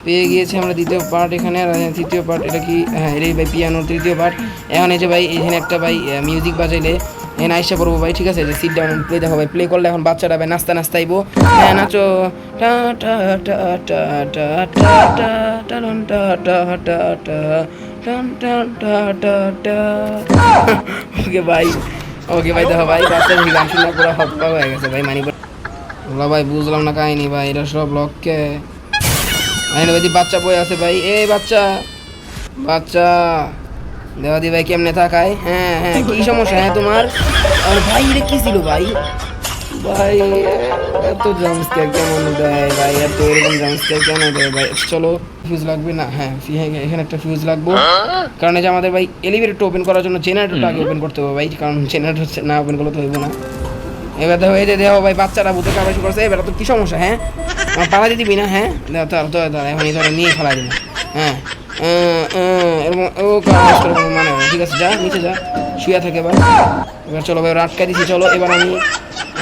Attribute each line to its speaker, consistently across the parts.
Speaker 1: পেয়ে গিয়েছি আমরা দ্বিতীয় পার্ট এখানে তৃতীয় পার্ট এটা কি হ্যাঁ এটাই ভাই পিয়ানোর তৃতীয় পার্ট এখন এই যে ভাই এখানে একটা ভাই মিউজিক বাজাইলে এখানে আইসা পড়ব ভাই ঠিক আছে যে সিট ডাউন প্লে দেখো ভাই প্লে করলে এখন বাচ্চারা ভাই নাস্তা নাস্তাইবো হ্যাঁ নাচো টা টা টা টা টা টা টা টা টা টা টা টা টা ওকে ভাই ওকে ভাই দেখো ভাই বাচ্চা গান শুনে পুরো হপ্পা হয়ে গেছে ভাই মানি ভাই বুঝলাম না কাহিনি ভাই এটা সব লক্ষ্যে আইনে বাচ্চা বই আছে ভাই। এ বাচ্চা বাচ্চা। দেওয়াদি ভাই কেমনে থাকায়? হ্যাঁ হ্যাঁ কি সমস্যা? হ্যাঁ তোমার? আর ভাই এটা কি ছিল ভাই? ভাই এত জামস্কেয়ার কেমন দেয় ভাই? এত এরকম জামস্কেয়ার কেন দেয় ভাই? চলো ফিউজ লাগবে না? হ্যাঁ, এখানে একটা ফিউজ লাগবে। কারণ এই যে আমাদের ভাই এলিভেটরটা ওপেন করার জন্য জেনারেটরটা আগে ওপেন করতে হবে ভাই। কারণ জেনারেটর না ওপেন করলে তো হইব না। এবার দেখো, এই দেখো ভাই বাচ্চারা ভূতে কাবাসি করছে। এবার তো কি সমস্যা হ্যাঁ? আমার পালা দিয়ে দিবি না হ্যাঁ? তোর তোর তোর এখন এই ধরে নিয়ে ফেলা দিবি। হ্যাঁ? এরকম, ও মানে ঠিক আছে, যা, নিচে যা, শুয়ে থাকে এবার। এবার চলো ভাই আটকা দিছি, চলো, এবার আমি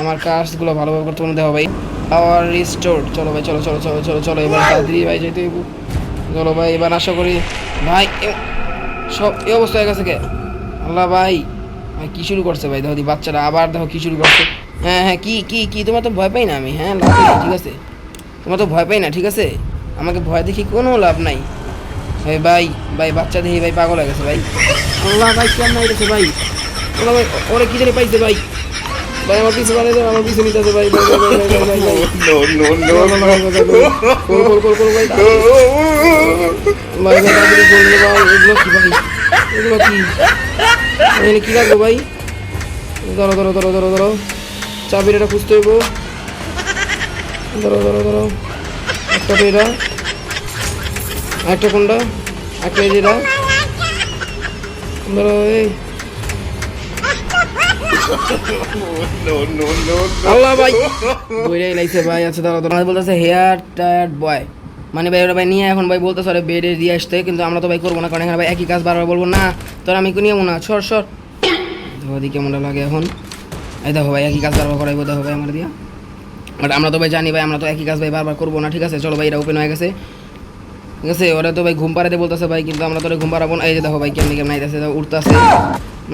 Speaker 1: আমার কাজগুলো ভালোভাবে করতে পারব দেখো ভাই পাওয়ার রিস্টোর চলো ভাই, চলো চলো চলো চলো চলো, এবার তাড়াতাড়ি ভাই যেতে। চলো ভাই, এবার আশা করি, ভাই সব, এই অবস্থা হয়ে গেছে কে? আল্লাহ ভাই ভাই, কি শুরু করছে ভাই? দেখো বাচ্চারা আবার দেখো কি শুরু করছে। হ্যাঁ হ্যাঁ কি কি কি তোমার তো ভয় পাই না আমি হ্যাঁ ঠিক আছে তোমার তো ভয় পাই না ঠিক আছে আমাকে ভয় দেখি কোনো লাভ নাই ভাই ভাই ভাই বাচ্চা দেখি ভাই পাগল হয়ে গেছে ভাই আল্লাহ ভাই কেমন হয়ে গেছে ভাই আল্লাহ ভাই ওরে কি জানি পাইছে ভাই ভাই আমার পিছু আমার পিছু নিতে ভাই ভাই ভাই ভাই ভাই ভাই এগুলো কি ভাই এগুলো কি এখানে কি রাখব ভাই ধরো ধরো ধরো ধরো ধরো চাবির এটা খুঁজতে হইব। ধরো ধরো ধরো একটা তো একটা কোনটা? একটা এই ধরো এই। আচ্ছা মানে ভাই ভাই নিয়ে এখন ভাই বেডে দিয়ে আসতে। কিন্তু আমরা তো ভাই করব না, কারণ এখানে ভাই একই কাজ বারবার বলব, না আমি না, সর সর। দেখি কেমনটা লাগে এখন। এই দেখো ভাই, একই কাজ বারবার করাইবো, দেখো ভাই আমরা দিয়া। বাট আমরা তো ভাই জানি ভাই, আমরা তো একই কাজ ভাই বারবার করব না, ঠিক আছে? চলো ভাই এটা ওপেন হয়ে গেছে। ঠিক আছে? ওরা তো ভাই ঘুম পাড়াতে বলতেছে ভাই, কিন্তু আমরা তো ঘুম পাড়াবো না। এই যে দেখো ভাই, কেমনি কেমন আইতেছে উঠতেছে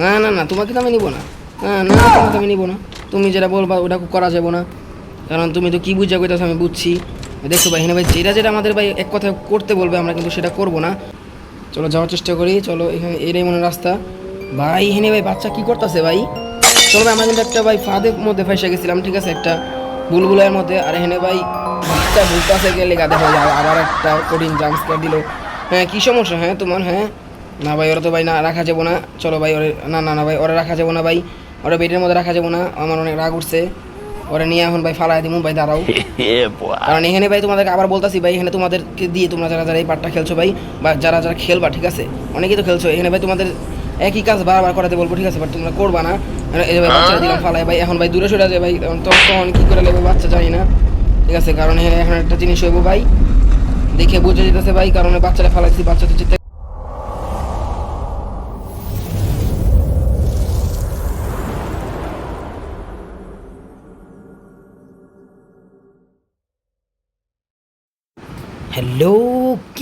Speaker 1: না না না, তোমাকে তো আমি নিবো না। হ্যাঁ না তোমাকে আমি নিবো না। তুমি যেটা বলবা, ওটা করা যাব না। কারণ তুমি তো কি বুঝা কইতেছো আমি বুঝছি। দেখছ ভাই, এখানে ভাই, যেটা যেটা আমাদের ভাই এক কথা করতে বলবে, আমরা কিন্তু সেটা করব না। চলো, যাওয়ার চেষ্টা করি। চলো, এখানে, এটাই মনে রাস্তা। ভাই, এখানে ভাই বাচ্চা কী করতেছে ভাই? চলো ভাই আমরা কিন্তু একটা ভাই ফাঁদের মধ্যে ফাইসে গেছিলাম ঠিক আছে? একটা বুলবুলের মধ্যে। আর এখানে ভাই বাচ্চা ভুলতাছে গেলে গাদে হয়ে যায় আবার একটা কঠিন জাম্পস্কার দিল। হ্যাঁ কী সমস্যা? হ্যাঁ তোমার হ্যাঁ? না ভাই ওরা তো ভাই না রাখা যাব না। চলো ভাই ওরে না না না ভাই ওরা রাখা যাব না ভাই। ওরা বেডের মধ্যে রাখা যাব না। আমার অনেক রাগ উঠছে। ওরা নিয়ে এখন ভাই ফালাই দিমু ভাই দাঁড়াও. কারণ এখানে ভাই তোমাদেরকে আবার বলতাছি ভাই এখানে তোমাদেরকে দিয়ে তোমরা যারা যারা এই পার্টটা খেলছো ভাই বা যারা যারা খেলবা ঠিক আছে? অনেকেই তো খেলছো। এখানে ভাই তোমাদের একই কাজ বারবার করাতে বলব, ঠিক আছে? বাট তোমরা করবা না। এই ভাই বাচ্চা দিলাম ফালাই, ভাই, এখন ভাই দূরে সরে যায় ভাই। তখন কি করে নেবে বাচ্চা জানি না। ঠিক আছে? কারণ এখানে একটা জিনিস হইব ভাই, দেখে বুঝে যেতেছে ভাই, কারণ এই বাচ্চাটা ফালাইছি বাচ্চা তো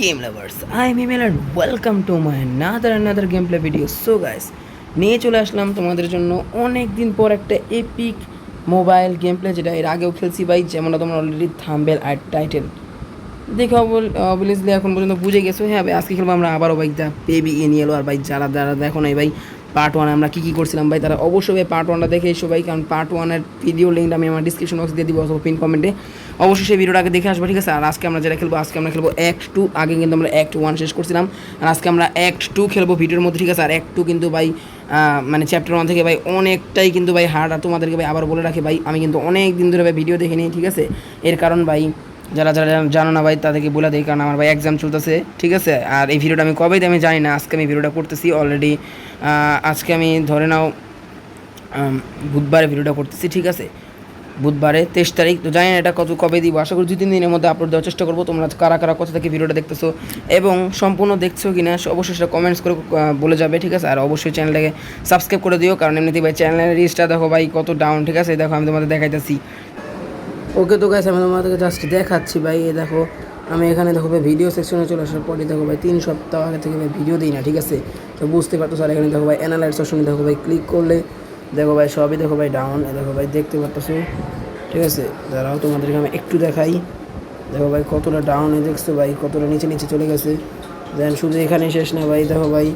Speaker 1: চিন্তা Hello game lovers, I'm Emil and welcome to my another another gameplay video. So guys, নিয়ে চলে আসলাম তোমাদের জন্য অনেক দিন পর একটা এপিক মোবাইল গেম প্লে যেটা এর আগেও খেলছি ভাই যেমনটা তোমরা অলরেডি থাম্বেল আর টাইটেল দেখো অবভিয়াসলি এখন পর্যন্ত বুঝে গেছো। হ্যাঁ ভাই আজকে খেলব আমরা আবারও bike the baby in yellow আর ভাই যারা যারা দেখো নাই ভাই পার্ট ওয়ান আমরা কী কী করছিলাম ভাই? তারা অবশ্যই পার্ট ওয়ানটা দেখে এসো ভাই, কারণ পার্ট ওয়ানের ভিডিও লিঙ্কটা আমি আমার ডিসক্রিপশন বক্স দিয়ে দিব, অথবা পিন কমেন্টে অবশ্যই সেই ভিডিওটা আগে দেখে আসব, ঠিক আছে? আর আজকে আমরা যেটা খেলব, আজকে আমরা খেলব অ্যাক্ট টু আগে কিন্তু আমরা অ্যাক্ট ওয়ান শেষ করছিলাম, আর আজকে আমরা অ্যাক্ট টু খেলব ভিডিওর মধ্যে, ঠিক আছে? আর অ্যাক্ট টু কিন্তু ভাই মানে চ্যাপ্টার ওয়ান থেকে ভাই অনেকটাই কিন্তু ভাই হার্ড, আর তোমাদেরকে ভাই আবার বলে রাখি ভাই, আমি কিন্তু অনেক দিন ধরে ভাই ভিডিও দেখে নিই, ঠিক আছে? এর কারণ ভাই যারা যারা জানো না ভাই, তাদেরকে বলে দিই, কারণ আমার ভাই এক্সাম চলতেছে, ঠিক আছে? আর এই ভিডিওটা আমি কবে দিই আমি জানি না, আজকে আমি ভিডিওটা করতেছি অলরেডি আজকে আমি ধরে নাও বুধবারে ভিডিওটা করতেছি, ঠিক আছে? বুধবারে তেইশ তারিখ, তো জানি না এটা কত কবে দিব। আশা করি দু তিন দিনের মধ্যে আপলোড দেওয়ার চেষ্টা করব। তোমরা কারা কারা কোথা থেকে ভিডিওটা দেখতেছো এবং সম্পূর্ণ দেখছ কি না অবশ্যই সেটা কমেন্টস করে বলে যাবে, ঠিক আছে? আর অবশ্যই চ্যানেলটাকে সাবস্ক্রাইব করে দিও, কারণ এমনিতে ভাই চ্যানেলের রিচটা দেখো ভাই, কত ডাউন ঠিক আছে? দেখো, আমি তোমাদের দেখাইতেছি। ওকে তো গাইছে আমি তোমাদেরকে জাস্ট দেখাচ্ছি ভাই এ দেখো, আমি এখানে দেখো ভাই ভিডিও সেকশনে চলে আসার পরে দেখো ভাই, তিন সপ্তাহ আগে থেকে ভাই ভিডিও দিই না, ঠিক আছে? তো বুঝতে পারতো স্যার এখানে দেখো ভাই অ্যানালাইজ অপশনে দেখো ভাই ক্লিক করলে দেখো ভাই, সবই দেখো ভাই ডাউন দেখো ভাই, দেখতে পারতেছো? ঠিক আছে? দাঁড়াও, তোমাদেরকে আমি একটু দেখাই। দেখো ভাই, কতটা ডাউনে দেখছ ভাই, কতটা নিচে নিচে চলে গেছে। দেন শুধু এখানে শেষ না ভাই, দেখো ভাই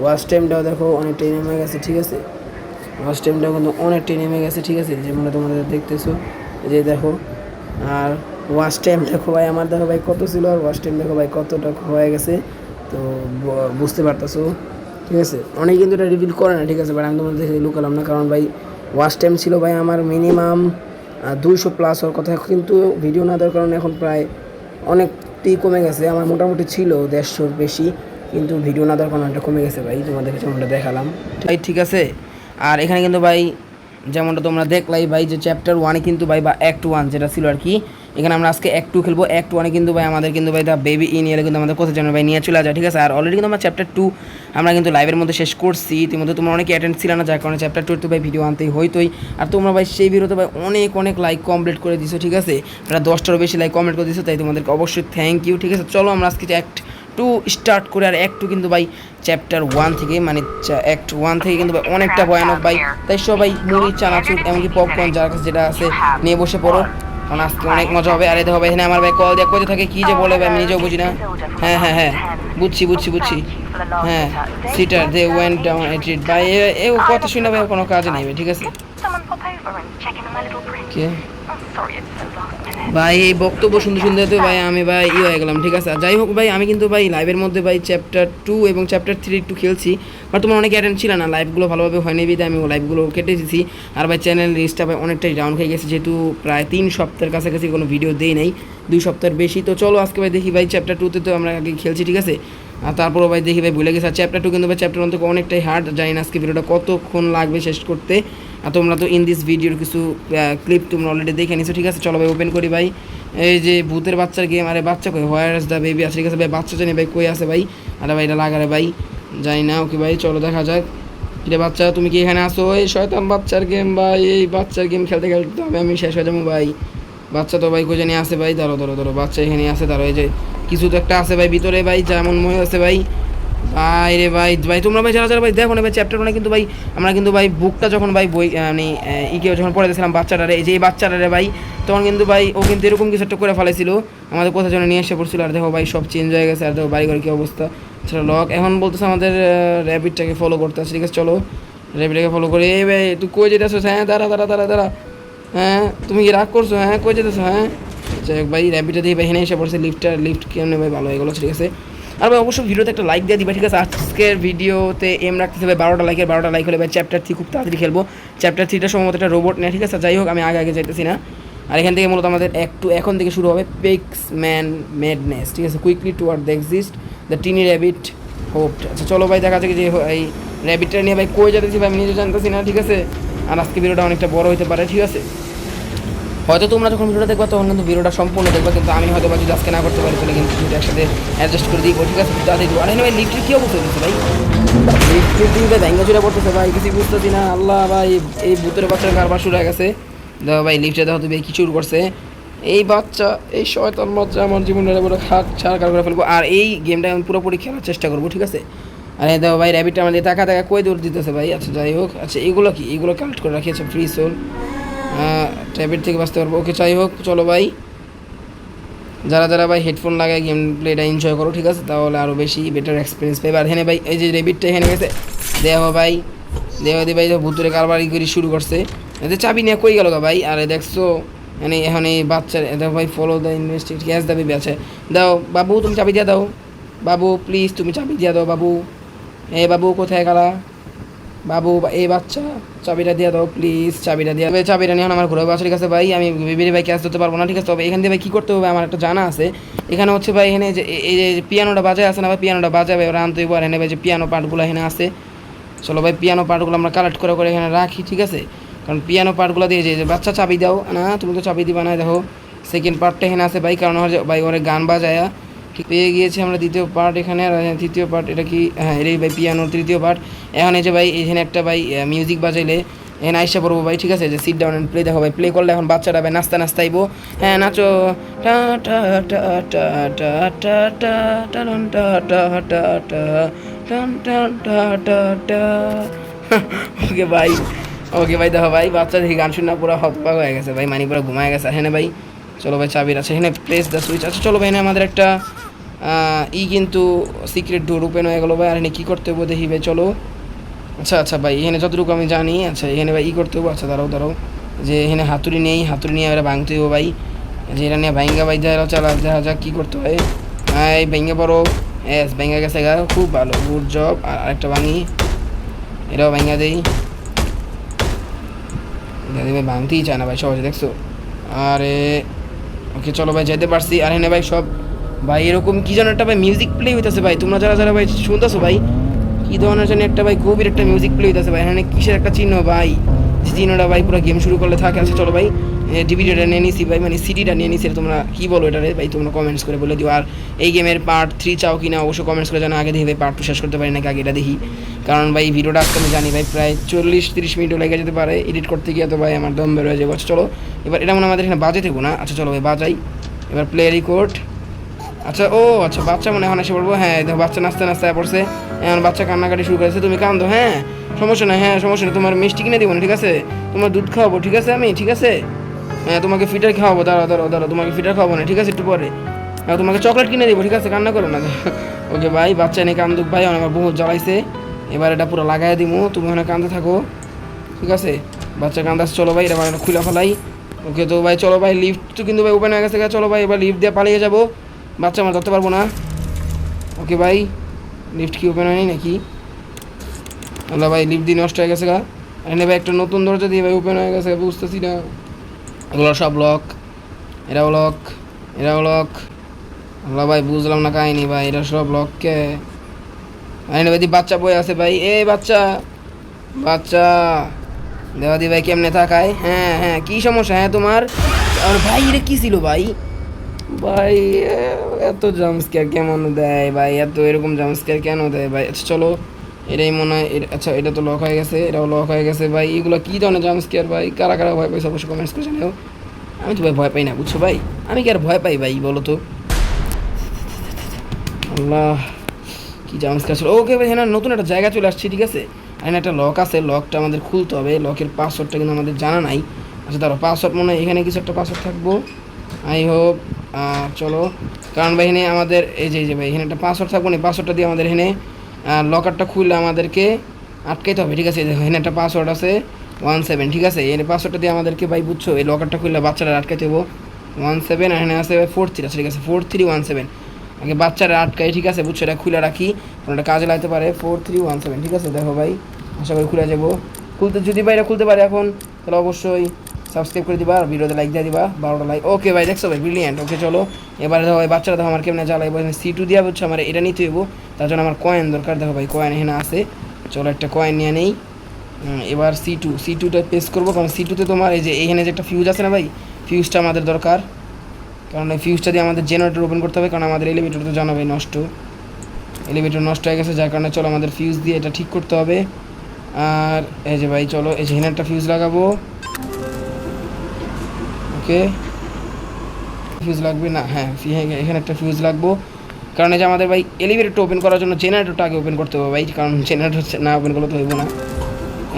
Speaker 1: ওয়াচ টাইমটাও দেখো অনেকটাই নেমে গেছে, ঠিক আছে? ওয়াচ টাইমটাও কিন্তু অনেকটাই নেমে গেছে, ঠিক আছে? যেমন তোমাদের দেখতেছো। যে দেখো, আর ওয়াচ টাইম দেখো ভাই, আমার দেখো ভাই কত ছিল আর ওয়াচ টাইম দেখো ভাই, কতটা হয়ে গেছে, তো বুঝতে পারতেছো, ঠিক আছে? অনেকে কিন্তু এটা রিভিল করে না, ঠিক আছে? বাট আমি তোমাদের দেখে লুকালাম না, কারণ ভাই ওয়াচ টাইম ছিল ভাই আমার মিনিমাম দুইশো প্লাস হওয়ার কথা, কিন্তু ভিডিও না দেওয়ার কারণে এখন প্রায় অনেকটাই কমে গেছে, আমার মোটামুটি ছিল দেড়শোর বেশি, কিন্তু ভিডিও না দেওয়ার কারণে অনেকটা কমে গেছে ভাই, তোমাদেরকে যেমনটা দেখালাম। ভাই, ঠিক আছে? আর এখানে কিন্তু ভাই যেমনটা তোমরা দেখলাই ভাই যে চ্যাপ্টার ওয়ানে কিন্তু ভাই বা অ্যাক্ট ওয়ান যেটা ছিল আর কি, এখানে আমরা আজকে অ্যাক্ট টু খেলব। অ্যাক্ট ওয়ানে কিন্তু ভাই আমাদের কিন্তু ভাই দ্য বেবি ইন এলে কিন্তু আমাদের কোথায় জানো ভাই নিয়ে চলে যায়, ঠিক আছে? আর অলরেডি কিন্তু আমরা চ্যাপ্টার টু আমরা কিন্তু লাইভের মধ্যে শেষ করছি। ইতিমধ্যে তোমরা অনেকে অ্যাটেন্ড ছিল না, যার কারণে চ্যাপ্টার টু তো ভাই ভিডিও আনতেই হইতোই। আর তোমরা ভাই সেই ভিডিওতে ভাই অনেক অনেক লাইক কমপ্লিট করে দিছো, ঠিক আছে? প্রায় দশটারও বেশি লাইক কমপ্লিট করে দিছো, তাই তোমাদেরকে অবশ্যই থ্যাংক ইউ ঠিক আছে? চলো আমরা আজকে অ্যাক্ট টু স্টার্ট করে আর অ্যাক্ট টু কিন্তু ভাই চ্যাপ্টার ওয়ান থেকে মানে অ্যাক্ট ওয়ান থেকে কিন্তু ভাই অনেকটা ভয়ানক ভাই। তাই সবাই মুড়ি চানাচুর এমনকি পপকর্ন যার কাছে যেটা আছে নিয়ে বসে পড়ো। কারণ আজকে অনেক মজা হবে। আরে দেখো ভাই এখানে আমার ভাই কল দিয়ে কোথায় থাকে কী যে বলে ভাই আমি নিজেও বুঝি না। হ্যাঁ হ্যাঁ হ্যাঁ বুঝছি বুঝছি বুঝছি। হ্যাঁ sitter they went down at it ভাই এ- কথা শুনে ভাই কোনো কাজে নেই ঠিক আছে. কে? ভাই, এই বক্তব্য সুন্দর সুন্দর তো ভাই আমি ভাই ই হয়ে গেলাম, ঠিক আছে? যাই হোক ভাই, আমি কিন্তু ভাই লাইভের মধ্যে ভাই চ্যাপ্টার টু এবং চ্যাপ্টার থ্রি একটু খেলছি। বাট তোমার অনেক অ্যাটেন্ট ছিল না লাইভগুলো ভালোভাবে হয়নি বিদে আমি লাইভগুলো কেটে দিয়েছি আর ভাই চ্যানেল রিচটা ভাই অনেকটাই ডাউন হয়ে গেছে, যেহেতু প্রায় তিন সপ্তাহের কাছাকাছি কোনো ভিডিও দেই নাই, দুই সপ্তাহের বেশি। তো চলো আজকে ভাই দেখি ভাই চ্যাপ্টার টুতে তো আমরা আগে খেলছি, ঠিক আছে? তারপরও ভাই দেখি ভাই ভুলে গেছে। চ্যাপ্টার টু কিন্তু ভাই চ্যাপ্টার ওয়ান থেকে অনেকটাই হার্ড জানি না আজকে ভিডিওটা কতক্ষণ লাগবে শেষ করতে। আর তোমরা তো ইন দিস ভিডিওর কিছু ক্লিপ তোমরা অলরেডি দেখে নিছো, ঠিক আছে? চলো ভাই ওপেন করি ভাই। এই যে ভূতের বাচ্চার গেম আরে বাচ্চা কই? হোয়ার দ্য বেবি আছে ঠিক আছে ভাই, বাচ্চা জানি ভাই কই আছে ভাই? আরে ভাই, এটা লাগারে ভাই। জানি না, ওকে ভাই, চলো দেখা যাক। কিরে বাচ্চা, তুমি কি এখানে আসো এই শয়তান বাচ্চার গেম ভাই, এই বাচ্চার গেম খেলতে খেলতে আমি শেষ হয়ে যাব ভাই। বাচ্চা তো ভাই কোজানি আছে ভাই, ধরো ধরো ধরো, বাচ্চা এখানে আছে ধরো, এই যে কিছু তো একটা আছে ভাই ভিতরে ভাই, যেমন মনে আছে ভাই। ভাই রে ভাই ভাই, তোমরা ভাই যারা যারা ভাই দেখো না ভাই চ্যাপ্টার মানে কিন্তু ভাই, আমরা কিন্তু ভাই বুকটা যখন ভাই বই মানে ইকে যখন পড়ে দিয়েছিলাম বাচ্চাটারে, এই যে এই বাচ্চাটারে ভাই, তখন কিন্তু ভাই ও কিন্তু এরকম কিছু একটা করে ফেলেছিল আমাদের কোথায় যেন নিয়ে এসে পড়ছিল, আর দেখো ভাই সব চেঞ্জ হয়ে গেছে, আর দেখো বাড়ি ঘর কী অবস্থা। সেটা লক এখন বলতেছে আমাদের র্যাপিডটাকে ফলো করতে আছে, ঠিক আছে, চলো। র্যাবিটটাকে ফলো করে, এই ভাই, তুই কই যেতেছো হ্যাঁ দাঁড়া দাঁড়া দাঁড়া দাঁড়া। হ্যাঁ তুমি কি রাগ করছ হ্যাঁ কই যেতেছো হ্যাঁ যাই হোক ভাই র্যাবিটটা দিয়ে ভাই এখানে এসে পড়ছে লিফটটা লিফট কেমনে ভাই ভালো হয়ে গেলো ঠিক আছে আর ভাই অবশ্যই ভিডিওতে একটা লাইক দিয়ে দিবা, ঠিক আছে? আজকের ভিডিওতে এম রাখতে হবে বারোটা লাইকের বারোটা লাইক হলে, ভাই চ্যাপ্টার থ্রি খুব তাড়াতাড়ি খেলব। চ্যাপ্টার থ্রিটা সম্ভবত একটা রোবট নেয়, ঠিক আছে? যাই হোক, আমি আগে আগে যাইতেছি না। আর এখান থেকে মূলত আমাদের একটু এখন থেকে শুরু হবে পেক্স ম্যান ম্যাডনেস ঠিক আছে? Quickly toward the exist the tiny rabbit hope আচ্ছা চলো, ভাই, দেখা যাক যে, এই র্যাবিটটা নিয়ে, ভাই, কই যেতেছি ভাই, আমি নিজে জানতেছি না, ঠিক আছে? আর আজকে ভিডিওটা অনেকটা বড় হতে পারে, ঠিক আছে? হয়তো তোমরা যখন ভিডিওটা দেখবা, তখন কিন্তু ভিডিওটা সম্পূর্ণ দেখবা, কিন্তু আমি হয়তো বা যদি আজকে না করতে পারি, তাহলে কিন্তু দুটো একসাথে অ্যাডজাস্ট করে দিই ঠিক আছে? তাদের দিব আরে ভাই লিফটের কী অবস্থা হচ্ছে ভাই? লিফটের দিকে ভেঙে চুরে পড়তেছে ভাই কিছু বুঝতেছি না। আল্লাহ ভাই, এই ভূতের বাচ্চার কারবার শুরু হয়ে গেছে। দেখো ভাই লিফটে দেখো তুমি কি শুরু করছে। এই বাচ্চা, এই শয়তান বাচ্চা আমার জীবনের বড় হাত ছাড় কার করে ফেলব। আর এই গেমটা আমি পুরোপুরি খেলার চেষ্টা করব, ঠিক আছে? আরে দেখো ভাই র্যাবিটটা আমাদের টাকা টাকা কই দৌড় দিতেছে ভাই? আচ্ছা যাই হোক। আচ্ছা এগুলো কি? এগুলো কালেক্ট করে রাখিয়েছে ফ্রি সোল ট্যাবের থেকে বাঁচতে পারব। ওকে, যাই হোক, চলো ভাই। যারা যারা ভাই হেডফোন লাগায় গেম প্লেটা এনজয় করো, ঠিক আছে? তাহলে আরও বেশি বেটার এক্সপিরিয়েন্স পাবে আর এখানে ভাই, এই যে রেবিটটা এখানে গেছে দেহ ভাই দেহ দি ভাই ভুতুরে কারবারি করে শুরু করছে। এতে চাবি নিয়ে কই গেল ভাই? আরে দেখছ মানে এখন এই বাচ্চার দেখো ভাই ফলো দ্য ইনভেস্টিগেট গ্যাস দাবি আছে। দাও, বাবু, তুমি চাবি দিয়ে দাও। বাবু প্লিজ তুমি চাবি দিয়ে দাও, বাবু। এ বাবু, কোথায় গেলা? বাবু এই বাচ্চা, চাবিটা দিয়ে দাও প্লিজ চাবিটা দিয়ে। দাও চাবিটা নিয়ে আমার ঘুরে বাচ্চার কাছে ভাই? আমি বিবির ভাই ক্যাশ দিতে পারব না, ঠিক আছে? তবে এখান দিয়ে ভাই কী করতে হবে? আমার একটা জানা আছে। এখানে হচ্ছে ভাই, এখানে যে, এই যে পিয়ানোটা বাজায় আছে না ভাই? পিয়ানোটা বাজাবে, ওরা আনতে আর এখানে ভাই যে পিয়ানো পার্টগুলো এখানে আছে। চলো ভাই, পিয়ানো পার্টগুলো আমরা কালেক্ট করে করে এখানে রাখি, ঠিক আছে? কারণ পিয়ানো পার্টগুলো দিয়ে যে বাচ্চা চাবি দাও। না, তুমি তো চাবি দিবা না, দেখো। সেকেন্ড পার্টটা এখানে আছে ভাই, কারণ ভাই, ওরে গান বাজায়া। পেয়ে গিয়েছি আমরা দ্বিতীয় পার্ট এখানে তৃতীয় পার্ট এটা কি হ্যাঁ এটাই ভাই পিয়ানোর তৃতীয় পার্ট এখন এই যে ভাই এখানে একটা ভাই মিউজিক বাজাইলে এখানে আইসা পড়ব ভাই ঠিক আছে যে সিট ডাউন প্লে দেখো ভাই প্লে করলে এখন বাচ্চাটা ভাই নাস্তা নাচতে আইবো হ্যাঁ নাচো টা টা টা টা টা টা টা টা টা টা টা টান টা টা টা ওকে ভাই ওকে ভাই দেখো ভাই বাচ্চা দেখি গান শুনে পুরো হতপাক হয়ে গেছে ভাই মানি পুরো ঘুমায় গেছে হ্যাঁ ভাই চলো ভাই চাবির আছে এখানে প্লেস দ্য সুইচ আচ্ছা চলো ভাই আমাদের একটা ই কিন্তু সিক্রেট ডোর ওপেন হয়ে গেলো ভাই, আর এখানে কী করতে হবে দেখি ভাই, চলো। আচ্ছা আচ্ছা ভাই, এখানে যতটুকু আমি জানি আচ্ছা এখানে ভাই ই করতে হবে আচ্ছা দাঁড়াও দাঁড়াও। যে এখানে হাতুড়ি নেই, হাতুড়ি নিয়ে এবার ভাঙতে হবে ভাই। যে এটা নিয়ে ভাইঙ্গা ভাই যা চালা, দেখা যাক কী করতে হয়। এই, ভেঙে পড়ো। এস ভেঙে গেছে গা, খুব ভালো গুড জব আর আরেকটা ভাঙি এটাও ভাঙা দেই। ভাই ভাঙতেই চায় না ভাই, সহজে, দেখছ? আরে ওকে চলো ভাই যেতে পারছি। আর এনে ভাই সব ভাই, এরকম কি যেন একটা ভাই মিউজিক প্লে হইতেছে ভাই? তোমরা যারা যারা ভাই শুনতেছো ভাই, কি ধরনের যেন একটা ভাই গভীর একটা মিউজিক প্লে হইতেছে ভাই? এখানে কিসের একটা চিহ্ন ভাই? যে চিহ্নটা ভাই পুরো গেম শুরু করলে থাকে আছে চলো ভাই ডিভিডিটা নিয়ে নিছি ভাই মানে সিডিটা নিয়ে নিছি তোমরা কি বলো এটা রে? ভাই, তোমরা কমেন্টস করে বলে দিও। আর এই গেমের পার্ট থ্রি চাও কি না অবশ্যই কমেন্টস করে জানা আগে দেখি ভাই পার্ট টু শেষ করতে পারি নাকি আগে এটা দেখি। কারণ ভাই ভিডিওটা আজকে আমি জানি ভাই, প্রায় চল্লিশ তিরিশ মিনিটও লেগে যেতে পারে। এডিট করতে গিয়ে তো ভাই আমার দম বের হয়ে যাবে। আচ্ছা চলো, এবার এটা মনে আমাদের এখানে বাজে থাকব না? আচ্ছা চলো ভাই, বাজাই। এবার প্লে রেকর্ড আচ্ছা ও আচ্ছা বাচ্চা মনে হয় এসে পড়ব। হ্যাঁ দেখো, বাচ্চা নাচতে নাচতে পড়ছে। এখন বাচ্চা কান্নাকাটি শুরু করেছে। তুমি কান্দো হ্যাঁ? সমস্যা নাই হ্যাঁ সমস্যা নেই। তোমার মিষ্টি কিনে দিব না, ঠিক আছে? তোমার দুধ খাওয়াবো, ঠিক আছে আমি? ঠিক আছে? হ্যাঁ তোমাকে ফিটার খাওয়াবো, দাঁড়াও দাঁড়াও দাঁড়াও, তোমাকে ফিটার খাওয়াবো না, ঠিক আছে? একটু পরে। হ্যাঁ তোমাকে চকলেট কিনে দিব, ঠিক আছে? কান্না করো না। ওকে ভাই, বাচ্চা নেই কান্দুক ভাই আমার বহুত জ্বালাইছে। এবার এটা পুরো লাগাই দিমু। তুমি ওখানে কান্দে থাকো, ঠিক আছে? বাচ্চা কান্দাস চলো ভাই, এটা খুলে ফেলাই। ওকে তো ভাই, চলো ভাই লিফ্ট তো কিন্তু ভাই ওপেন হয়ে গেছে চলো ভাই, এবার লিফট দিয়ে পালিয়ে যাব। বাচ্চা আমার ধরতে পারব না। ওকে ভাই লিফট কি ওপেন হয়নি নাকি? আল্লাহ ভাই লিফট দিয়ে নষ্ট হয়ে গেছে গা। এনে ভাই, একটা নতুন দরজা দিয়ে ভাই ওপেন হয়ে গেছে, বুঝতেছি না। এগুলো সব লক এরাও লক এরাও লক আল্লাহ ভাই, বুঝলাম না কাহিনি ভাই, এরা সব লককে আইনে ভাই বাচ্চা বই আছে ভাই। এ বাচ্চা বাচ্চা। দেওয়াদি ভাই কেমনে থাকায়? হ্যাঁ হ্যাঁ কী সমস্যা হ্যাঁ তোমার? আর ভাই, এটা কী ছিল ভাই? ভাই এত জাম্পস্কেয়ার কেমন দেয় ভাই? এত এরকম জাম্পস্কেয়ার কেন দেয় ভাই? আচ্ছা চলো, এটাই মনে হয় আচ্ছা এটা তো লক হয়ে গেছে, এটাও লক হয়ে গেছে। ভাই, এগুলো কী ধরনের জাম্পস্কেয়ার ভাই? কারা কারা ভয় পাইছে অবশ্যই কমেন্টস করে জানাও। আমি তো ভাই ভয় পাই না, বুঝছ ভাই? আমি কি আর ভয় পাই ভাই, বলো তো? আল্লাহ, কি জাম্পস্কেয়ার ছিল। ওকে ভাই হ্যাঁ নতুন একটা জায়গা চলে আসছে, ঠিক আছে? এখানে একটা লক আছে লকটা আমাদের খুলতে হবে। লকের পাসওয়ার্ডটা কিন্তু আমাদের জানা নাই। আচ্ছা ধরো পাসওয়ার্ড মনে হয় এখানে কিছু একটা পাসওয়ার্ড থাকব। আই হোপ চলো। কারণ ভাই এখানে আমাদের এই যে যে ভাই এখানে একটা পাসওয়ার্ড থাকব না পাসওয়ার্ডটা দিয়ে আমাদের এখানে লকারটা খুললে আমাদেরকে আটকাইতে হবে ঠিক আছে? দেখো, এখানে একটা পাসওয়ার্ড আছে ওয়ান সেভেন ঠিক আছে? এই পাসওয়ার্ডটা দিয়ে আমাদেরকে ভাই বুঝছ এই লকারটা খুললে বাচ্চারা আটকাইতে হব। ওয়ান সেভেন আর এখানে আছে ফোর থ্রি আছে ঠিক আছে ফোর থ্রি ওয়ান সেভেন আগে বাচ্চারা আটকাই ঠিক আছে? বুঝছ এটা খুলে রাখি কোনোটা কাজে লাগতে পারে। ফোর থ্রি ওয়ান সেভেন ঠিক আছে? দেখো ভাই আশা করি খুলে যাব। খুলতে যদি ভাই এটা খুলতে পারে এখন তাহলে অবশ্যই সাবস্ক্রাইব করে দিবা আর ভিডিওতে লাইক দিয়ে দিবা, বারোটা লাইক ওকে ভাই, দেখছ ভাই ব্রিলিয়েন্ট ওকে চলো। এবারে দেখো ভাই, বাচ্চারা দেখো আমার কেমনে জ্বালাই বলছেন সি টু দিয়া বুঝছ আমার, এটা নিতে হইব। তার জন্য আমার কয়েন দরকার। দেখো ভাই কয়েন এখানে আছে। চলো একটা কয়েন নিয়ে নেই। এবার সি টু সি টুটা পেস করব। কারণ সি টুতে তোমার এই যে এখানে যে একটা ফিউজ আছে না ভাই ফিউজটা আমাদের দরকার। কারণ এই ফিউজটা দিয়ে আমাদের জেনারেটর ওপেন করতে হবে, কারণ আমাদের এলিভেটর তো জানাবে নষ্ট। এলিভেটর নষ্ট হয়ে গেছে, যার কারণে চলো আমাদের ফিউজ দিয়ে এটা ঠিক করতে হবে। আর এই যে ভাই, চলো, এই যে একটা ফিউজ লাগাবো। ওকে। ফিউজ লাগবে? না হ্যাঁ হ্যাঁ, এখানে একটা ফিউজ লাগবো। কারণ এই যে আমাদের ভাই এলিভেটরটা ওপেন করার জন্য জেনারেটরটা আগে ওপেন করতে হবে ভাই কারণ জেনারেটর না ওপেন করলে তো হইব না।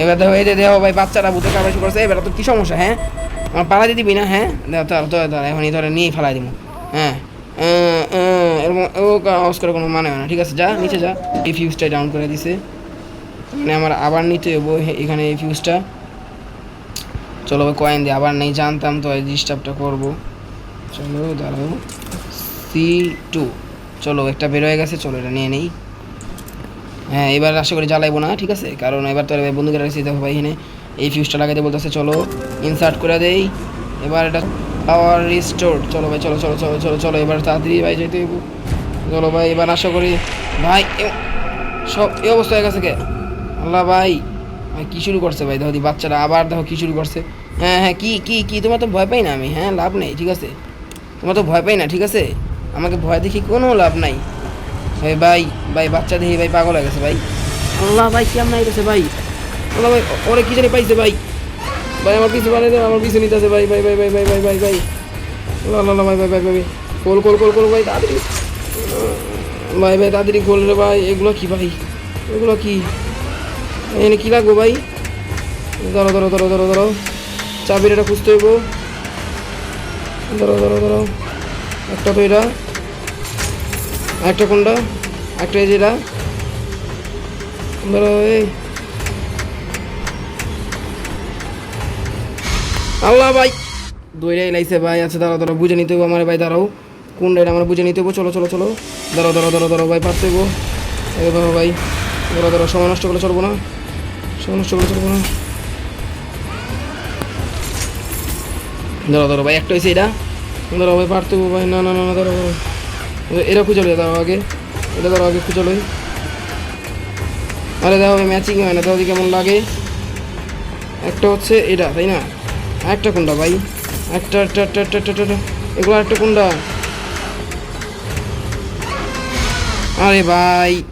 Speaker 1: এবার দেখো এই যে দেখো ভাই বাচ্চারা ভূতে কাবাসি করছে। এবার তো কী সমস্যা হ্যাঁ? আমার পালা দিয়ে দিবি না হ্যাঁ? দেখো তো তার এখন এই ধরে নিয়ে ফেলাই দিব। হ্যাঁ এরকম ও আওয়াজ করে কোনো মানে হয় না ঠিক আছে যা নিচে যা। এই ফিউজটা ডাউন করে দিছে। মানে আমার আবার নিতে হব এখানে এই ফিউজটা চলো কয়েন দিয়ে, আবার নেই, জানতাম তো, এই ডিস্টার্বটা করব। চলো, দাঁড়াও। সি টু চলো, একটা বের হয়ে গেছে, চলো, এটা নিয়ে নেই। হ্যাঁ এবার আশা করি জ্বালাইবো না, ঠিক আছে? কারণ এবার তো বন্ধুকে রাখছি, দেখো ভাই এখানে এই ফিউজটা লাগাইতে বলতেছে, চলো ইনসার্ট করে দেই। এবার এটা পাওয়ার রিস্টোর চলো ভাই, চলো চলো চলো চলো চলো, এবার তাড়াতাড়ি ভাই যেতে চলো ভাই, এবার আশা করি, ভাই সব, এই অবস্থা হয়ে গেছে কে? আল্লাহ ভাই কী শুরু করছে ভাই দেখো বাচ্চারা আবার দেখো কি শুরু করছে হ্যাঁ হ্যাঁ কি কি কি তোমার তো ভয় পাই না আমি হ্যাঁ লাভ নেই ঠিক আছে তোমার তো ভয় পাই না ঠিক আছে আমাকে ভয় দেখি কোনো লাভ নাই ভাই ভাই ভাই বাচ্চা দেখি ভাই পাগল হয়ে গেছে ভাই আল্লাহ ভাই কেমন গেছে ভাই আল্লাহ ভাই ওরে কি জানি পাইছে ভাই ভাই আমার পিছু বানিয়ে দেন আমার পিছু নিতে আছে ভাই ভাই ভাই ভাই ভাই ভাই ভাই ভাই লা ভাই ভাই ভাই ভাই কোল কোল কোল কোল ভাই তাড়াতাড়ি ভাই ভাই তাড়াতাড়ি খোল রে ভাই এগুলো কি ভাই এগুলো কি এনে কি লাগবো ভাই? ধরো ধরো ধরো ধরো ধরো। চাবির এটা খুঁজতে হইব। ধরো ধরো ধরো। একটা তো এটা। একটা কোনটা? একটা এই ধরো, এই। আল্লাহ ভাই। দইটাই লাইছে ভাই আচ্ছা দাঁড়াও দাঁড়াও, বুঝে নিতে হব আমার ভাই, দাঁড়াও। কোন রাইড আমার বুঝে নিতে হব চলো চলো চলো। দাঁড়াও দাঁড়াও দাঁড়াও দাঁড়াও ভাই, পারতে এই বাবা ভাই। দাঁড়াও দাঁড়াও সময় নষ্ট করলে চলবো না। করলে চলবো না দাঁড়াও দাঁড়াও, ভাই, একটা হয়েছে এটা। দাঁড়াও, ভাই, পারতে ভাই। না না না না এ- এরা খুঁজে লই দাঁড়াও আগে। এটা দাঁড়াও আগে, খুঁজে লই আরে দেখো ম্যাচিং হয় না। দেখো দি কেমন লাগে। একটা হচ্ছে এটা, তাই না? একটা কোনটা, ভাই? একটা একটা একটা একটা একটা এগুলো একটা কোনটা? আরে ভাই।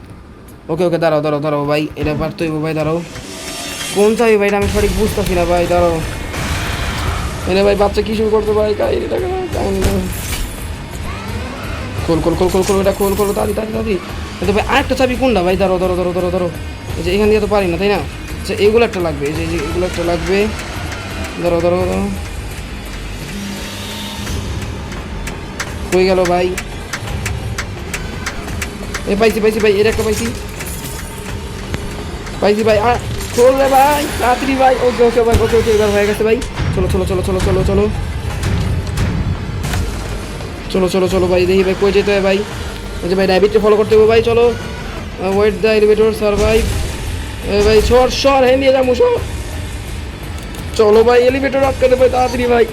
Speaker 1: ওকে ওকে, দাঁড়াও দাঁড়াও দাঁড়াও, ভাই। এটা পারতে হইব ভাই, দাঁড়াও। কোন চাবি ভাই? এটা আমি সঠিক বুঝতেছি না ভাই, দাঁড়াও। এনে ভাই, বাচ্চা কি শুরু করতে ভাই? কেন? কাহিনিটা খোল খোল খোল খোল খোল, এটা খোল খোল তাড়ি তাড়ি তাড়ি এটা ভাই, আরেকটা চাবি কোনটা ভাই? দাঁড়াও দাঁড়াও দাঁড়াও দাঁড়াও দাঁড়াও। এই যে এখান দিয়ে তো পারি না, তাই না? আচ্ছা এগুলো একটা লাগবে, এই যে এগুলো একটা লাগবে। দাঁড়াও দাঁড়াও দাঁড়াও। হয়ে গেল ভাই। এ, পাইছি পাইছি, ভাই, এর একটা পাইছি। পাইছি, ভাই আর চল রে ভাই, তাড়াতাড়ি ভাই। ওকে ওকে ভাই, ওকে ওকে, এবার হয়ে গেছে ভাই। চলো চলো চলো চলো চলো চলো। চলো চলো চলো ভাই, দেখি ভাই, কই যেতে হয় ভাই। যে ভাই ডায়াবেটিস ফলো করতে হবে ভাই, চলো। ওয়েট দ্য এলিভেটর সার্ভাইভ ভাই, সর সর হ্যাঁ নিয়ে যাব, সর। চলো ভাই এলিভেটর আটকাতে ভাই, তাড়াতাড়ি ভাই।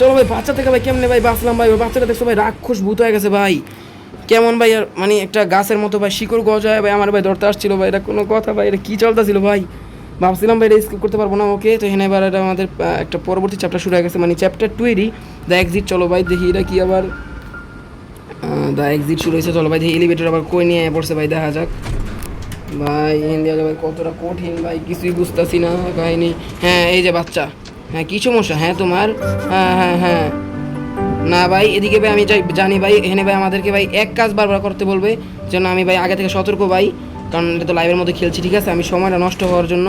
Speaker 1: চলো ভাই, বাচ্চা থেকে ভাই, কেমনে ভাই বাঁচলাম ভাই? ওই বাচ্চাটা দেখছ ভাই, রাক্ষস ভূত হয়ে গেছে ভাই। কেমন ভাই আর মানে একটা গাছের মতো ভাই, শিকড় গজ গজায় ভাই, আমার ভাই ধরতে আসছিল ভাই, এটা কোনো কথা ভাই, এটা কী চলতেছিল ভাই? ভাবছিলাম ভাই এটা স্কিপ করতে পারব না ওকে তো এখানে এবার এটা আমাদের একটা পরবর্তী চ্যাপ্টার শুরু হয়ে গেছে মানে চ্যাপ্টার টুয়েরই দ্য এক্সিট চলো ভাই দেখি এটা কি আবার দ্য এক্সিট শুরু হয়েছে, চলো ভাই দেখি এলিভেটর আবার কই নিয়ে পড়ছে, ভাই দেখা যাক। ভাই ইন্ডিয়া ভাই কতটা কঠিন, ভাই, কিছুই বুঝতেছি না, কাহিনি। হ্যাঁ এই যে বাচ্চা হ্যাঁ কি সমস্যা হ্যাঁ তোমার? হ্যাঁ হ্যাঁ হ্যাঁ। না ভাই, এদিকে ভাই আমি জানি ভাই, এখানে ভাই আমাদেরকে ভাই এক কাজ বারবার করতে বলবে, যেন আমি ভাই আগে থেকে সতর্ক ভাই। কারণ এটা তো লাইভের মধ্যে খেলছি, ঠিক আছে? আমি সময়টা নষ্ট হওয়ার জন্য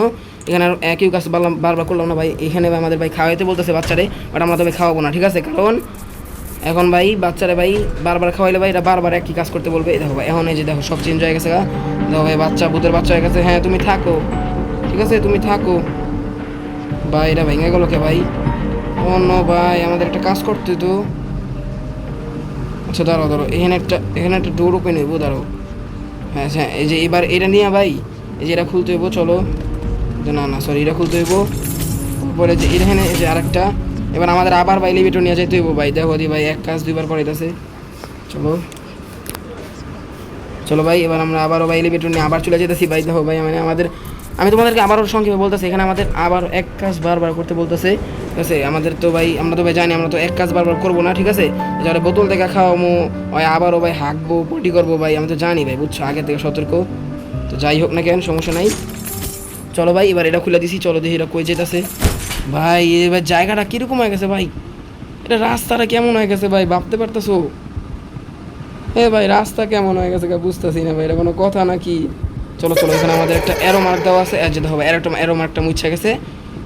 Speaker 1: এখানে আর একই কাজ বারবার করলাম না ভাই। এখানে ভাই আমাদের ভাই খাওয়াইতে বলতেছে বাচ্চারে বাট আমরা তো ভাই খাওয়াবো না, ঠিক আছে? কারণ এখন ভাই বাচ্চারা ভাই বারবার খাওয়াইলে ভাই এটা বারবার একই কাজ করতে বলবে। দেখো ভাই, এখন এই যে দেখো, সব চেঞ্জ হয়ে গেছে দেখো ভাই, বাচ্চা বুধের বাচ্চা হয়ে গেছে। হ্যাঁ তুমি থাকো, ঠিক আছে? তুমি থাকো। ভাই, এটা ভেঙে গেল কে ভাই? অন্য ভাই, আমাদের একটা কাজ করতে তো আচ্ছা দাঁড়াও দাঁড়াও, এখানে একটা এখানে একটা ডোর ওপেন হইবো, দাঁড়াও। হ্যাঁ হ্যাঁ এই যে এবার এটা নিয়ে ভাই, এই যে এটা খুলতে হইবো, চলো। না না সরি এটা খুলতে হইবো। পরে যে এখানে এই যে আরেকটা, এবার আমাদের আবার ভাই লিমিটও নিয়ে যাইতে হইবো ভাই। দেখো দি ভাই, এক কাজ দুইবার করাইতেছে। চলো। চলো ভাই, এবার আমরা আবারও ভাই এলিভেটর নিয়ে আবার চলে যেতেছি ভাই, দেখো ভাই মানে আমাদের, আমি তোমাদেরকে আবারও সংক্ষেপে বলতেছি, এখানে আমাদের আবার এক কাজ বারবার করতে বলতেছে। ঠিক আছে, আমাদের তো ভাই, আমরা তো ভাই জানি, আমরা তো এক কাজ বারবার করব না, ঠিক আছে? যারা বোতল থেকে খাওয়াবো ওই আবারও ভাই হাঁকবো পটি করব ভাই আমি তো জানি ভাই, বুঝছ? আগে থেকে সতর্ক। তো যাই হোক না কেন, সমস্যা নাই। চলো ভাই, এবার এটা খুলে দিছি, চলো দেখি এটা কই যেতেছে। ভাই এবার জায়গাটা কীরকম হয়ে গেছে ভাই? এটা রাস্তাটা কেমন হয়ে গেছে ভাই, ভাবতে পারতেছো? এ ভাই, রাস্তা কেমন হয়ে গেছে বুঝতেছি না ভাই, এটা কোনো কথা নাকি? চলো চলো, এখানে আমাদের একটা অ্যারো মার্ক দেওয়া আছে। আর যেতে হবে অ্যারোটা অ্যারো মার্কটা মুছে গেছে।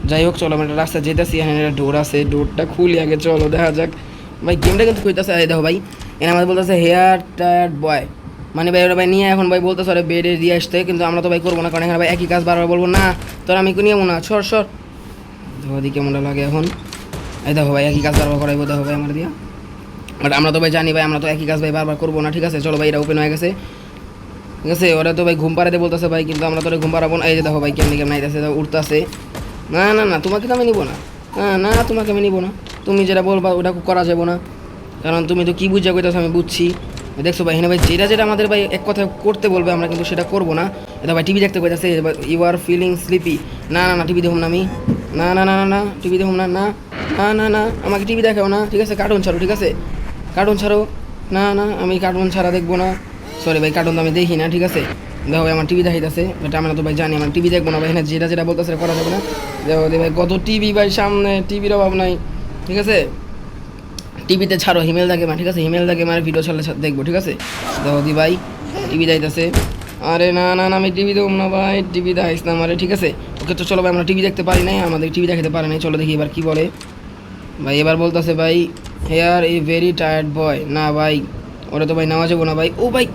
Speaker 1: যাই হোক, চলো আমরা একটা রাস্তা যেতেছি, এখানে একটা ডোর আছে, ডোরটা খুলি আগে, চলো, দেখা যাক। ভাই গেমটা কিন্তু খুঁজতেছে দেখো ভাই, এখানে আমাদের বলতেছে হেয়ার টায়ার্ড বয় মানে ভাই, ওরা ভাই নিয়ে এখন ভাই বলতেছে ওরা বেডে দিয়ে আসতে, কিন্তু আমরা তো ভাই করব না, কারণ এখানে ভাই একই কাজ বারবার বলব, না, তোর আমি নিয়ে না, সর সর। দেখো দি কেমনটা লাগে এখন। এই দেখো ভাই, একই কাজ বারবার করাইবো, দেখো ভাই, আমার দিয়া। বাট আমরা তো ভাই জানি ভাই, আমরা তো একই কাজ ভাই বারবার করব না, ঠিক আছে? চলো ভাই এটা ওপেন হয়ে গেছে। ঠিক আছে, ওরা তো ভাই ঘুম পাড়াতে বলতেছে ভাই, কিন্তু আমরা তো ঘুম পাড়াবো না। এই দেখো ভাই, কেমনি, কেমন আইতেছে উঠতেছে না না না তোমাকে তো আমি নিবো না না না তোমাকে আমি নিবো না তুমি যেটা বলবা ওটা করা যাব না কারণ তুমি তো কী বুঝা কইতেছো আমি বুঝছি দেখছ ভাই এখানে ভাই যেটা যেটা আমাদের ভাই এক কথা করতে বলবে আমরা কিন্তু সেটা করব না এটা ভাই টিভি দেখতে কইতেছে ইউ আর ফিলিং স্লিপি না না না টিভি দেখুন না আমি না না না না না টিভি দেখুন না না না না না আমাকে টিভি দেখাও না ঠিক আছে কার্টুন ছাড়ো ঠিক আছে কার্টুন ছাড়ো না না আমি কার্টুন ছাড়া দেখব না সরি ভাই কার্টুন তো আমি দেখি না ঠিক আছে দেখো আমার টিভি দেখাইতেছে। এটা আমরা তো ভাই জানি, আমার টিভি দেখব না ভাই, এখানে যেটা যেটা বলতেছে করা যাবে না। দেখো ভাই কত টিভি ভাই, সামনে টিভির অভাব নাই, ঠিক আছে? টিভিতে ছাড়ো, হিমেল দেখে মা, ঠিক আছে? হিমেল দেখে মার ভিডিও ছাড়লে দেখব, ঠিক আছে? দেখো দি ভাই টিভি যাইতেছে আরে না না না, আমি টিভি দেবো না ভাই টিভি দেখাইস না আমারে, ঠিক আছে? ওকে তো চলো ভাই, আমরা টিভি দেখতে পারি নাই, আমাদের টিভি দেখাতে পারে নাই, চলো দেখি এবার কি বলে। ভাই, এবার বলতেছে ভাই here a very tired boy না ভাই, ওরা তো ভাই, নেওয়া যাব না ভাই। ও ভাই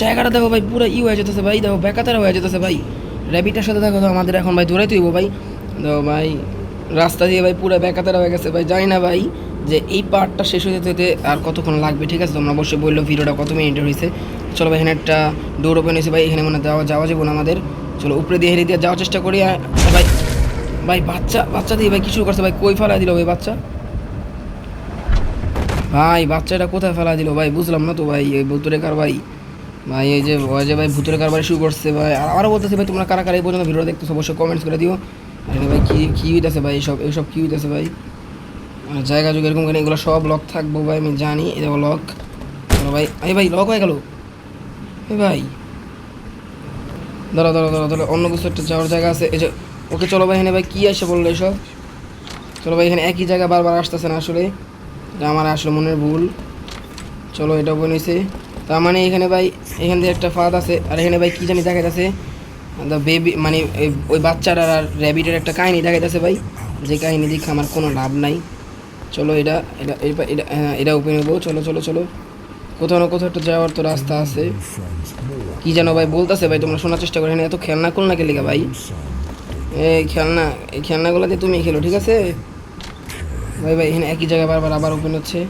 Speaker 1: জায়গাটা দেখো ভাই, পুরো ই হয়ে যেতেছে ভাই, দেখো বেকাতারা হয়ে যেতেছে ভাই। র্যাবিটার সাথে দেখো আমাদের এখন ভাই দৌড়াইতে হইব ভাই। দেখো ভাই, রাস্তা দিয়ে ভাই পুরো বেকাতারা হয়ে গেছে ভাই, জানি না ভাই যে এই পার্টটা শেষ হয়ে যেতে আর কতক্ষণ লাগবে, ঠিক আছে? তোমরা অবশ্যই বলল ভিডিওটা কত মিনিটের হয়েছে চলো ভাই, এখানে একটা ডোর ওপেন হয়েছে ভাই, এখানে মনে যাওয়া যাওয়া যাব না আমাদের। চলো উপরে দিয়ে হেরে দিয়ে যাওয়ার চেষ্টা করি আর ভাই ভাই বাচ্চা বাচ্চা দিয়ে ভাই কিছু করছে ভাই? কই ফেলা দিল ভাই বাচ্চা? ভাই, বাচ্চাটা কোথায় ফেলা দিল ভাই? বুঝলাম না তো ভাই ভুতুরে কার ভাই? ভাই, এই যে যে ভাই ভূতের কারবারে শুরু করছে ভাই। আর আরও বলতেছে ভাই, তোমরা কারা কারা এই পর্যন্ত ভিডিও দেখতেছো, অবশ্যই কমেন্টস করে দিও। আর ভাই, কি কি হইতেছে ভাই, এইসব এইসব কি হইতেছে ভাই? আর জায়গা যুগ এরকম করে এগুলো সব লক থাকব ভাই, আমি জানি, এই দেখো লক ভাই এই ভাই লক হয়ে গেল। ভাই। দাঁড়া দাঁড়া দাঁড়া ধরো, অন্য কিছু একটা যাওয়ার জায়গা আছে। এই যে, ওকে চলো ভাই, এখানে ভাই, কী এসে বলল এসব? চলো ভাই, এখানে একই জায়গা বারবার আসতেছে না আসলে। আমার আসলে মনের ভুল। চলো, এটা বনেছে তার মানে এখানে ভাই এখান থেকে একটা ফাঁদ আছে আর এখানে ভাই কী জানি দেখাইতেছে বেবি মানে ওই- বাচ্চাটার আর র্যাবিটের একটা কাহিনী দেখাইতেছে ভাই যে কাহিনী দেখে আমার কোনো লাভ নাই। চলো এটা এটা এটা- এটা হ্যাঁ, এটা ওপেন হব চলো চলো চলো। কোথাও না কোথাও একটা যাওয়ার তো রাস্তা আছে। কি যেন ভাই বলতেছে ভাই তোমরা শোনার চেষ্টা করে এখানে এত খেলনা কোল না খেলে ভাই। এই খেলনা এই খেলনাগুলো দিয়ে তুমি খেলো ঠিক আছে? ভাই ভাই এখানে একই জায়গায় বারবার আবার ওপেন হচ্ছে।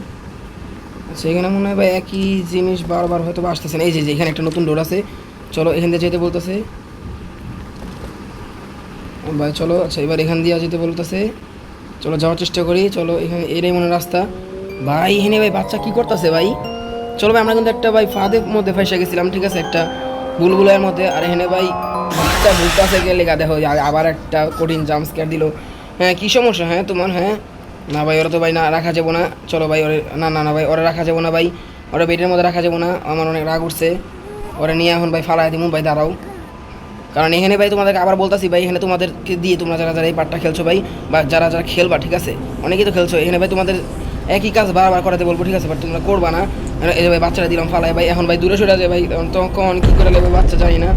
Speaker 1: আচ্ছা এখানে মনে হয় ভাই একই জিনিস বারবার হয়তো আসতেছে না। এই যে এখানে একটা নতুন ডোর আছে। চলো এখান দিয়ে যেতে বলতেছে। ভাই, চলো আচ্ছা এবার এখান দিয়ে যেতে বলতেছে। চলো, যাওয়ার চেষ্টা করি। চলো, এখানে এটাই মনে রাস্তা। ভাই, এখানে ভাই বাচ্চা কি করতেছে ভাই? চলো ভাই, আমরা কিন্তু একটা ভাই ফাঁদের মধ্যে ফাঁসে গেছিলাম, ঠিক আছে? একটা বুলবুলের মধ্যে। আর এখানে ভাই বাচ্চা ভুলতাছে গেলে গা, দেখো, আবার একটা কঠিন জাম্প স্ক্যার দিল। হ্যাঁ কী সমস্যা? হ্যাঁ তোমার হ্যাঁ? না ভাই, ওরা তো ভাই না, রাখা যাব না। চলো ভাই, ওরে না না না ভাই, ওরা রাখা যাব না ভাই। ওরা বেডের মধ্যে রাখা যাব না। আমার অনেক রাগ উঠছে। ওরা নিয়ে এখন ভাই ফালাই দিমু, ভাই দাঁড়াও। কারণ এখানে ভাই তোমাদেরকে আবার বলতাছি ভাই, এখানে তোমাদেরকে দিয়ে তোমরা যারা যারা এই পার্টটা খেলছো ভাই, বা যারা যারা খেলবা, ঠিক আছে? অনেকেই তো খেলছো। এখানে ভাই তোমাদের একই কাজ বারবার করাতে বলব, ঠিক আছে? বাট তোমরা করবা না। এই ভাই বাচ্চারা দিলাম, ফালাই ভাই। এখন ভাই দূরে সরে যায় ভাই। তখন কী করে নেবে বাচ্চা জানি না।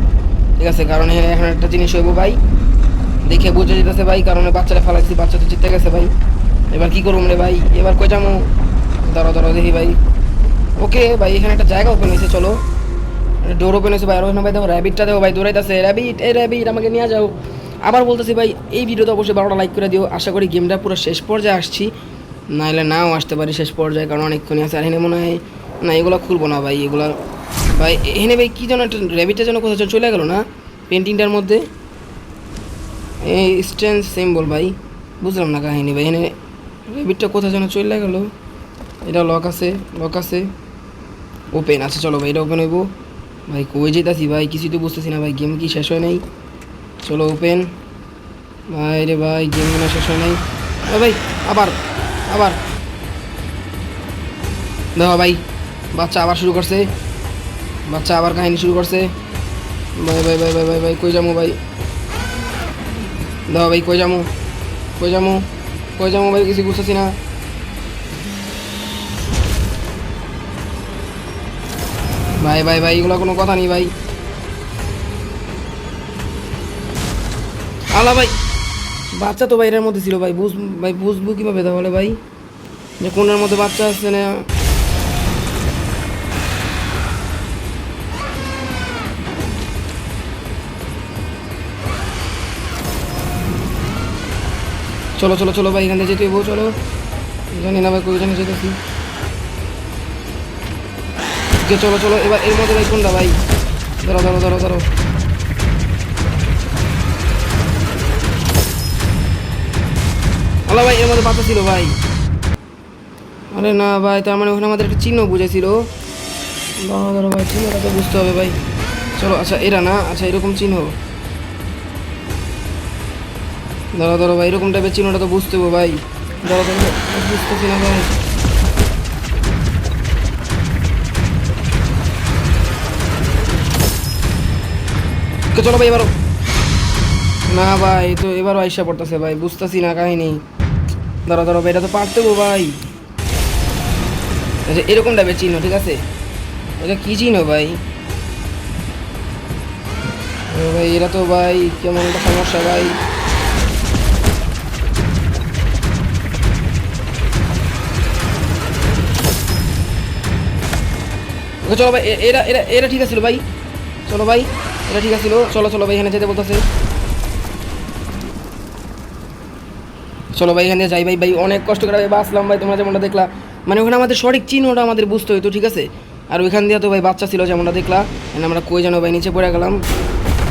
Speaker 1: ঠিক আছে? কারণ এখন একটা জিনিস হইবো ভাই। দেখে বুঝে যেতেছে ভাই, কারণ বাচ্চারা ফালাইছি বাচ্চা তো জিতে গেছে ভাই। এবার কি করব রে ভাই? এবার কই দাঁড়ো দাঁড়ো দেখি ভাই। ওকে ভাই, এখানে একটা জায়গা ওপেন হয়েছে, চলো। ডোর ওপেন হয়েছে ভাই, আর ওখানে ভাই, দেখো র্যাবিটটা দেখো ভাই, দৌড়াইতেছে। র্যাবিট এই র্যাবিট আমাকে নিয়ে যাও। আবার বলতেছি ভাই, এই ভিডিওতে অবশ্যই বারোটা লাইক করে দিও। আশা করি গেমটা পুরো শেষ পর্যায়ে আসছি। নাহলে নাও আসতে পারি শেষ পর্যায়ে, কারণ অনেকক্ষণই আছে। আর এখানে মনে হয়, না, এগুলো খুলবো না ভাই, এগুলো ভাই, এখানে ভাই, কী যেন একটা র্যাবিটটা যেন কোথাও চলে গেলো না? পেন্টিংটার মধ্যে। এই স্ট্যান্ড সিম্বল ভাই, বুঝলাম না কাহিনী ভাই, এখানে র্যাবিটটা কোথাও যেন চলে গেলো? এটা লক আছে লক আছে। ওপেন আছে, চলো ভাই, এটা ওপেন হইব। ভাই, কই যেতেছি ভাই? কিছুই তো বুঝতেছি না ভাই গেম কি শেষ হয় নাই? চলো ওপেন ভাই রে ভাই গেম হয় শেষ হয় নাই। ভাই, আবার আবার। দেখো ভাই, বাচ্চা আবার শুরু করছে। বাচ্চা আবার কাহিনী শুরু করছে। ভাই ভাই ভাই ভাই ভাই ভাই, কই যাব ভাই? দেখো ভাই, কই যাব কই যাব কই যাব ভাই, কিছু বুঝতেছি না। ভাই ভাই ভাই, এগুলো কোনো কথা নেই ভাই। আলা ভাই, বাচ্চা তো বাইরের মধ্যে ছিল ভাই, বুঝ ভাই, বুঝব কীভাবে তাহলে ভাই? যে কোনের মধ্যে বাচ্চা আসছে না চলো চলো চলো ভাই, এখানে যেতে হইবো, চলো। জানি না ভাই, কই যেতেছি। যে চলো চলো, এবার এর মধ্যে ভাই কোনটা ভাই? ধরো ধরো ধরো ধরো। আল্লাহ ভাই, এর মধ্যে বাচ্চা ছিল ভাই। আরে না ভাই, তার মানে ওখানে আমাদের একটা চিহ্ন বুঝেছিল ধরো ধরো ভাই, চিহ্নটা তো বুঝতে হবে ভাই। চলো আচ্ছা এরা না? আচ্ছা এরকম চিহ্ন। ধরো ধরো ভাই, এরকম টাইপের চিহ্নটা তো বুঝতে হবে ভাই। ধরো ধরো বুঝতেছি না ভাই চলো ভাই, এবারও। না ভাই, তো এবারও আইসা পড়তেছে ভাই, বুঝতেছি না কাহিনী। ধরো ধরো ভাই, এটা তো পারতে ভাই। আচ্ছা এরকম টাইপের চিহ্ন, ঠিক আছে? এটা কি চিহ্ন ভাই? ভাই এরা তো ভাই, কেমন একটা সমস্যা ভাই। চলো ভাই এরা এরা এরা ঠিক আছিল ভাই। চলো ভাই এটা ঠিক আছিল। চলো চলো ভাই, এখানে যেতে বলতেছে। চলো ভাই, এখানে যাই ভাই ভাই, অনেক কষ্ট করে ভাই বাঁচলাম ভাই, তোমরা যেমনটা দেখলা। মানে ওখানে আমাদের সঠিক চিহ্নটা আমাদের বুঝতে হতো ঠিক আছে? আর ওইখান দিয়ে তো ভাই বাচ্চা ছিল যেমনটা দেখলা। আমরা কই যেন ভাই নিচে পড়ে গেলাম।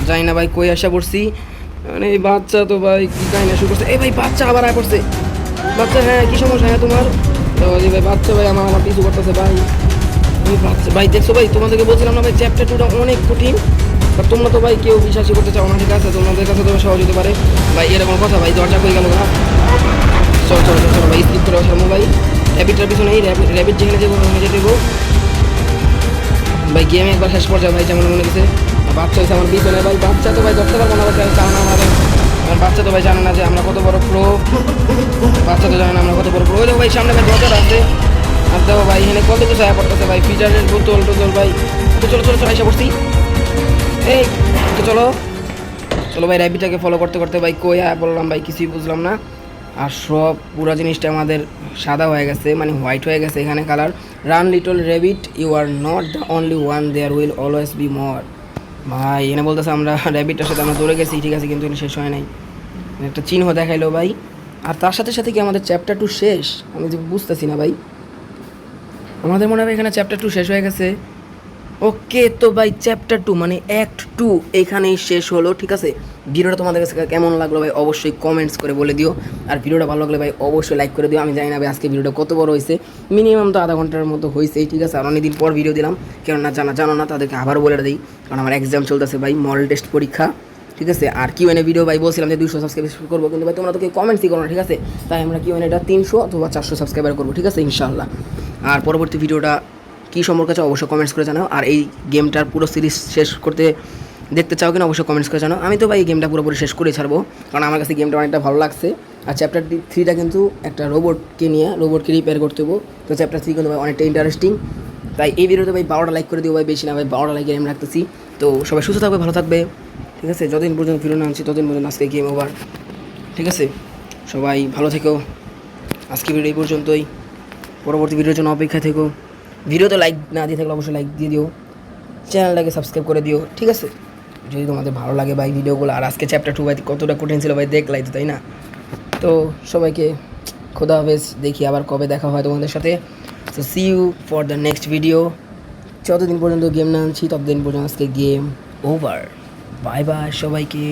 Speaker 1: যাই না ভাই, কই আসা পড়ছি। মানে এই বাচ্চা তো ভাই, কি কাহিনী শুরু করছে? এই ভাই, বাচ্চা আবার আয় করছে বাচ্চা হ্যাঁ কি সমস্যা হ্যাঁ তোমার? তো এই ভাই, বাচ্চা ভাই, আমার আমার পিছু করতেছে ভাই। ভাই, দেখছ ভাই, তোমাদেরকে বলছিলাম না ভাই চ্যাপ্টার টুটা অনেক কঠিন। আর তোমরা তো ভাই কেউ বিশ্বাসই করতে চাও না, ঠিক আছে? তোমাদের কাছে তো সহজ হতে পারে। ভাই, এরকম কথা, ভাই, দরজা কই গেল না? চলো চলো চলো চলো, ভাই স্কিপ করে বসাবো ভাই। র্যাবিটটার পিছনে এই র্যাবিট র্যাবিট যেখানে যাব ওখানে যেতে দেবো ভাই গেম একবার শেষ পর্যায়ে, ভাই, যেমন মনে গেছে বাচ্চা হয়েছে আমার পিছনে, ভাই, বাচ্চা তো ভাই ধরতে পারব না, ভাই না আমাদের আমার বাচ্চা তো ভাই জানে না যে আমরা কত বড় প্রো বাচ্চা তো জানে না আমরা কত বড় প্রো ভাই, সামনে ভাই দরজাটা আছে। আর দেখো ভাই, এখানে কত কিছু আয়া পড়তেছে ভাই, ফিচারের বোতল টোতল ভাই। তো চলো চলো চলো এসে পড়ছি। এই, তো চলো। চলো ভাই র্যাবিটাকে ফলো করতে করতে ভাই কই আয়া বললাম ভাই, কিছুই বুঝলাম না। আর সব পুরো জিনিসটা আমাদের সাদা হয়ে গেছে মানে হোয়াইট হয়ে গেছে এখানে colour run little rabbit you are not the only one there will always be more ভাই এনে বলতেছে আমরা র্যাবিটটার সাথে আমরা দৌড়ে গেছি, ঠিক আছে, কিন্তু শেষ হয় নাই। একটা চিহ্ন দেখাইলো ভাই। আর তার সাথে সাথে কি আমাদের চ্যাপ্টার টু শেষ? আমি বুঝতেছি না ভাই। আমাদের মনে হয় এখানে চ্যাপ্টার টু শেষ হয়ে গেছে। ওকে, তো ভাই চ্যাপ্টার টু মানে অ্যাক্ট টু এখানেই শেষ হলো, ঠিক আছে? ভিডিওটা তোমাদের কাছে কেমন লাগল ভাই অবশ্যই কমেন্টস করে বলে দিও। আর ভিডিওটা ভালো লাগলে ভাই অবশ্যই লাইক করে দিও। আমি জানি না ভাই আজকে ভিডিওটা কত বড় হয়েছে। মিনিমাম তো আধা ঘণ্টার মতো হয়েছেই, ঠিক আছে? আর অনেকদিন পর ভিডিও দিলাম। কেন না জানা জানো না, তাদেরকে আবার বলে দিই। কারণ আমার এক্সাম চলতেছে ভাই মডেল টেস্ট পরীক্ষা। ঠিক আছে? আর কিউ এনে ভিডিও ভাই বলছিলাম যে দুশো সাবস্ক্রাইব করব, কিন্তু ভাই তোমরা তো কেউ কমেন্টসই করো না ঠিক আছে? তাই আমরা কিউ এটা তিনশো অথবা চারশো সাবস্ক্রাইবার করব, ঠিক আছে? ইনশাল্লাহ আর পরবর্তী ভিডিওটা কী সম্পর্কে চাও অবশ্যই কমেন্টস করে জানাও। আর এই গেমটার পুরো সিরিজ শেষ করতে দেখতে চাও কিনা অবশ্যই কমেন্টস করে জানাও। আমি তো ভাই এই গেমটা পুরোপুরি শেষ করে ছাড়বো, কারণ আমার কাছে গেমটা অনেকটা ভালো লাগছে। আর চ্যাপ্টার থ্রিটা কিন্তু একটা রোবটকে নিয়ে রোবটকে রিপেয়ার করতে হব। তো চ্যাপ্টার থ্রি কিন্তু ভাই অনেকটা ইন্টারেস্টিং তাই এই ভিডিওতে ভাই বারোটা লাইক করে দিও ভাই, বেশি না ভাই, বারোটা লাইক আমি রাখতেছি। তো সবাই সুস্থ থাকবে, ভালো থাকবে। ঠিক আছে? যতদিন পর্যন্ত ভিডিও না আনছি, ততদিন পর্যন্ত আজকে গেম ওভার ঠিক আছে? সবাই ভালো থেকো। আজকে ভিডিও এই পর্যন্তই। পরবর্তী ভিডিওর জন্য অপেক্ষা থেকো। ভিডিওতে লাইক না দিয়ে থাকলে অবশ্যই লাইক দিয়ে দিও। চ্যানেলটাকে সাবস্ক্রাইব করে দিও। ঠিক আছে? যদি তোমাদের ভালো লাগে ভাই ভিডিওগুলো আর আজকে চ্যাপ্টার টু ভাই কতটা কঠিন ছিল ভাই, দেখলাই তো, তাই না? তো সবাইকে খোদা হাফেজ। দেখি আবার কবে দেখা হয় তোমাদের সাথে। So see you for the next video যতদিন পর্যন্ত গেম না আনছি, ততদিন পর্যন্ত আজকে গেম ওভার বাই বাই সবাইকে।